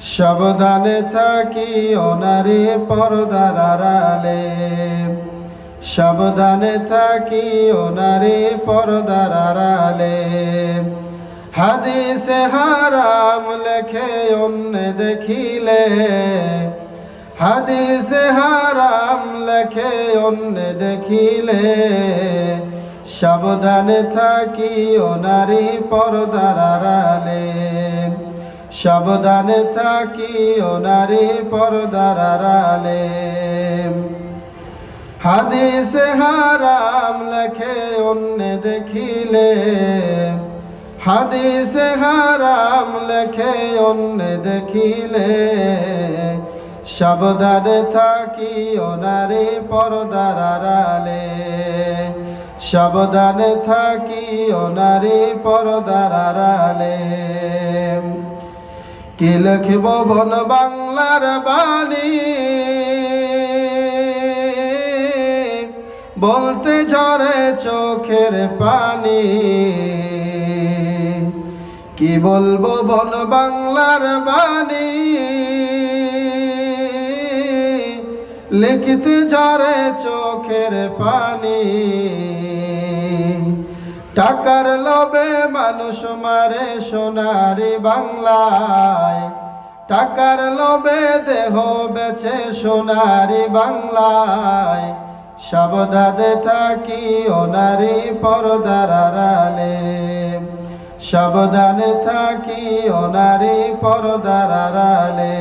সাবধানে থাকি অনারে পর্দার আড়ালে। সাবধানে থাকি ওনারে পর্দার আড়ালে। হাদিসে হারাম লেখে অন্য দেখিলে। হাদিসে হারাম লেখে অন্য দেখিলে। সাবধানে থাকি ওনারি পর্দার আড়ালে। সাবধানে থাকি ওনারি পর্দার আড়ালে। হাদিসে হারাম লেখে, অন্য দেখিলে। হাদিসে হারাম লেখে, অন্য দেখিলে। সাবধানে থাকি ওনারে পর্দার আড়ালে। সাবধানে থাকি ওনারে পর্দার আড়ালে। কি লিখব বন বাংলার বাণী? বলতে ঝরে চোখের পানি। কি বলব বন বাংলার বাণী? লিখিতে ঝরে চোখের পানি। টাকার লোভে মানুষ মারে সোনারি বাংলায়। টাকার লোভে দেহ বেছে সোনারি বাংলায়। সাবধানে থাকি ওনারি পর্দার আড়ালে। সাবধানে থাকি ওনারি পর্দার আড়ালে।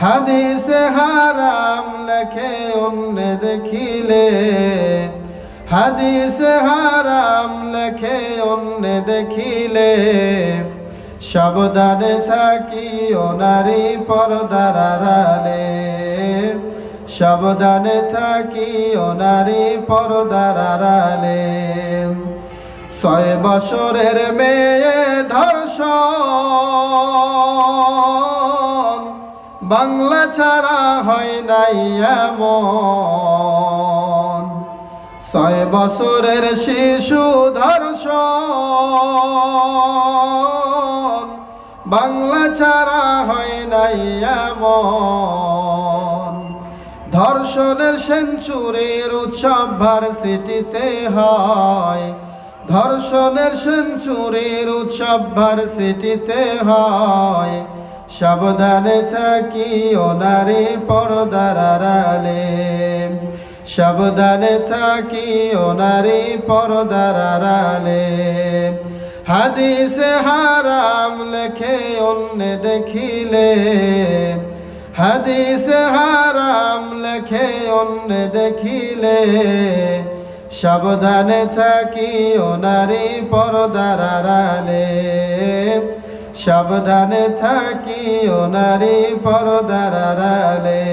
হাদিসে হারাম লেখে অন্য দেখিলে। হাদিসে হারাম লেখে অন্য দেখিলে। সাবধানে থাকি ওনারি পর্দার আড়ালে। সাবধানে থাকি ওনারি পর্দার আড়ালে। ছয় বছরের মেয়ে ধর্ষণ। বাংলা ছাড়া হয় নাই এমন ছয় বছরের শিশু ধর্ষণ বাংলা ছাড়া হয় নাই এমন। ধর্ষণের সেঞ্চুরির উৎসব ভার্সিটিতে হয়। ধর্ষণের সেঞ্চুরির উৎসব ভার্সিটিতে হয়। সাবধানে থাকি ওনারে পর্দার আড়ালে। সাবধানে থাকি ওনারে পর্দার আড়ালে। হাদিসে হারাম লেখে অন্য দেখিলে। হাদিসে হারাম লেখে অন্য দেখিলে। সাবধানে থাকি ওনারি পর্দার আড়ালে। সাবধানে থাকি ওনারি পর্দার আড়ালে।